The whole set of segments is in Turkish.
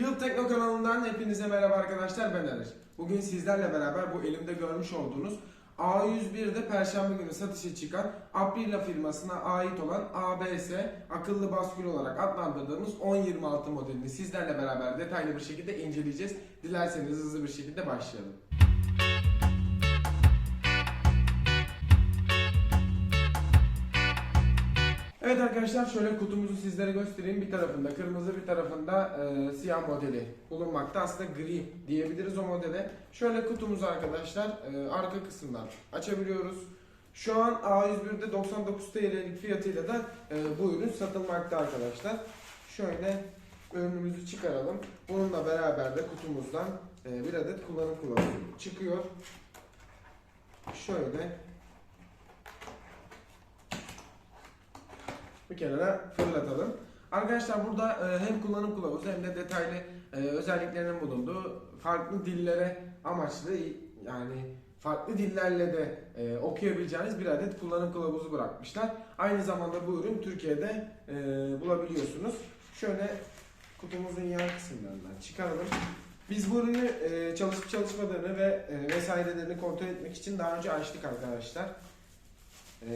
Field Tekno kanalından hepinize merhaba arkadaşlar ben Erir. Bugün sizlerle beraber bu elimde görmüş olduğunuz A101'de Perşembe günü satışa çıkan Aprila firmasına ait olan ABS akıllı baskül olarak adlandırdığımız 1026 modelini sizlerle beraber detaylı bir şekilde inceleyeceğiz. Dilerseniz hızlı bir şekilde başlayalım. Evet arkadaşlar şöyle kutumuzu sizlere göstereyim. Bir tarafında kırmızı bir tarafında e, siyah modeli bulunmakta. Aslında gri diyebiliriz o modele. Şöyle kutumuzu arkadaşlar e, arka kısımdan açabiliyoruz. Şu an A101'de 99 TL'lik fiyatıyla da e, bu ürün satılmakta arkadaşlar. Şöyle ürünümüzü çıkaralım. Bununla beraber de kutumuzdan e, bir adet kullanım kılavuzu çıkıyor. Şöyle bir kenara fırlatalım. Arkadaşlar burada e, hem kullanım kılavuzu hem de detaylı e, özelliklerinin bulunduğu farklı dillere amaçlı yani farklı dillerle de e, okuyabileceğiniz bir adet kullanım kılavuzu bırakmışlar. Aynı zamanda bu ürün Türkiye'de bulabiliyorsunuz. Şöyle kutumuzun yan kısımlarından çıkaralım. Biz bu ürünü çalışıp çalışmadığını ve e, vesairelerini kontrol etmek için daha önce açtık arkadaşlar. Ee,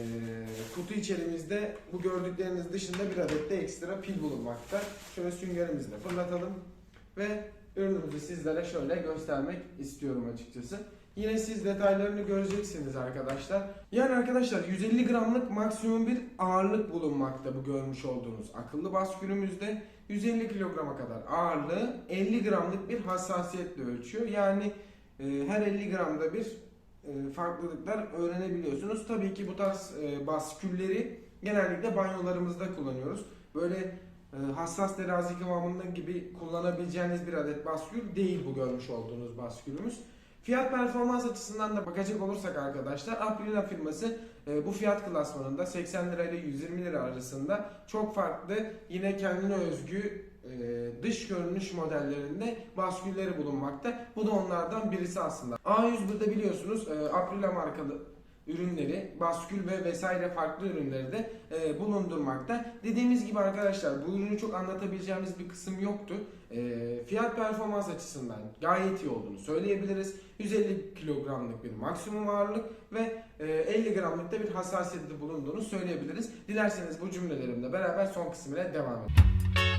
kutu içerimizde bu gördükleriniz dışında bir adet de ekstra pil bulunmakta. Şöyle süngerimizle fırlatalım ve ürünümüzü sizlere şöyle göstermek istiyorum açıkçası. Yine siz detaylarını göreceksiniz arkadaşlar. Yani arkadaşlar 150 gramlık maksimum bir ağırlık bulunmakta bu görmüş olduğunuz akıllı baskülümüzde. 150 kilograma kadar ağırlığı 50 gramlık bir hassasiyetle ölçüyor. Yani e, her 50 gramda bir farklılıklar öğrenebiliyorsunuz. Tabii ki bu tarz e, baskülleri genellikle banyolarımızda kullanıyoruz. Böyle e, hassas terazi kıvamında gibi kullanabileceğiniz bir adet baskül değil bu görmüş olduğunuz baskülümüz. Fiyat performans açısından da bakacak olursak arkadaşlar Aprila firması e, bu fiyat klasmanında 80 lira ile 120 lira arasında çok farklı yine kendine özgü e, dış görünüş modellerinde baskülleri bulunmakta. Bu da onlardan birisi aslında. A101'de biliyorsunuz e, Aprila markalı ürünleri, baskül ve vesaire farklı ürünleri de e, bulundurmakta. Dediğimiz gibi arkadaşlar bu ürünü çok anlatabileceğimiz bir kısım yoktu. E, fiyat performans açısından gayet iyi olduğunu söyleyebiliriz. 150 kilogramlık bir maksimum ağırlık ve e, 50 gramlık da bir hassasiyeti bulunduğunu söyleyebiliriz. Dilerseniz bu cümlelerimle beraber son kısmına devam edelim.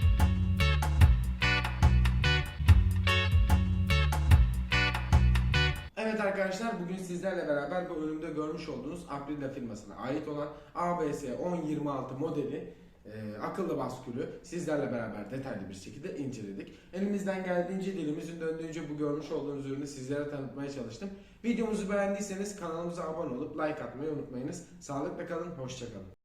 Evet arkadaşlar bugün sizlerle beraber bu üründe görmüş olduğunuz Aprila firmasına ait olan ABS 1026 modeli e, akıllı baskülü sizlerle beraber detaylı bir şekilde inceledik. Elimizden geldiğince dilimizin döndüğünce bu görmüş olduğunuz ürünü sizlere tanıtmaya çalıştım. Videomuzu beğendiyseniz kanalımıza abone olup like atmayı unutmayınız. Sağlıkla kalın, hoşçakalın.